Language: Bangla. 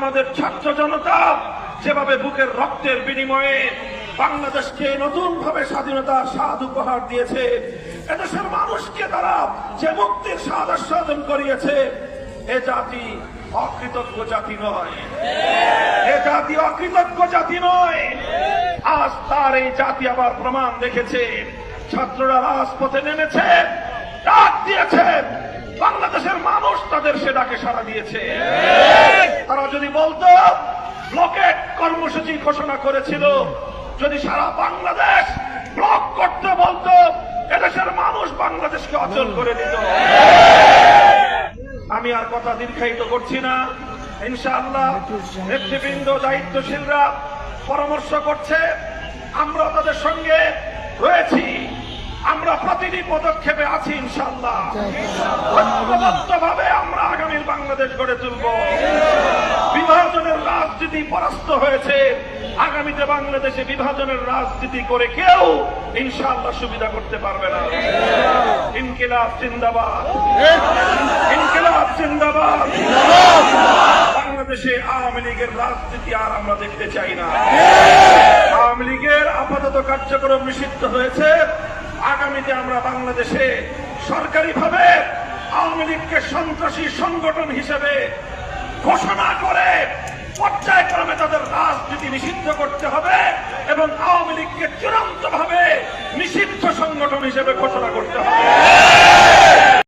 আমাদের ছাত্র জনতা, যেভাবে বুকের রক্তের বিনিময়ে বাংলাদেশকে নতুন ভাবে স্বাধীনতার স্বাদ উপহার দিয়েছে, এদেশের মানুষকে তারা যে মুক্তির স্বাদ আস্বাদন করিয়েছে, এ জাতি অকৃতজ্ঞ জাতি নয়। এ জাতি অকৃতজ্ঞ জাতি নয়। আজ তার এই জাতি আবার প্রমাণ দেখেছে। ছাত্ররা রাজপথে নেমেছে, ডাক দিয়েছে। বাংলাদেশের মানুষ তাদের সে ডাকে সাড়া দিয়েছে। তারা যদি বলতো ব্লকেট কর্মসূচি ঘোষণা করেছিল, যদি সারা বাংলাদেশ ব্লক করতে বলতো, এদেশের মানুষ বাংলাদেশকে অচল করে দিত। আমি আর কথা দীর্ঘায়িত করছি না। ইনশাআল্লাহ নেতৃবৃন্দ, দায়িত্বশীলরা পরামর্শ করছে, আমরা তাদের সঙ্গে রয়েছি। আমরা প্রতিটি পদক্ষেপে আছি, ইনশাআল্লাহ। ভাবে আমরা আগামীর বাংলাদেশ গড়ে তুলব। রাজনীতি পরাস্ত হয়েছে, আগামীতে বাংলাদেশে বিভাজনের রাজনীতি করে কেউ ইনশাআল্লাহ সুবিধা করতে পারবে না। ইনকিলাব জিন্দাবাদ। ইনকিলাব জিন্দাবাদ। বাংলাদেশে আওয়ামী লীগের রাজনীতি আর আমরা দেখতে চাই না। আওয়ামী লীগের আপাতত কার্যক্রম নিষিদ্ধ হয়েছে। আগামীতে আমরা বাংলাদেশে সরকারিভাবে আওয়ামী লীগকে সন্ত্রাসী সংগঠন হিসেবে ঘোষণা করে রাজনীতি নিষিদ্ধ করতে হবে এবং আওয়ামী লীগকে চূড়ান্ত ভাবে নিষিদ্ধ সংগঠন হিসেবে ঘোষণা করতে হবে।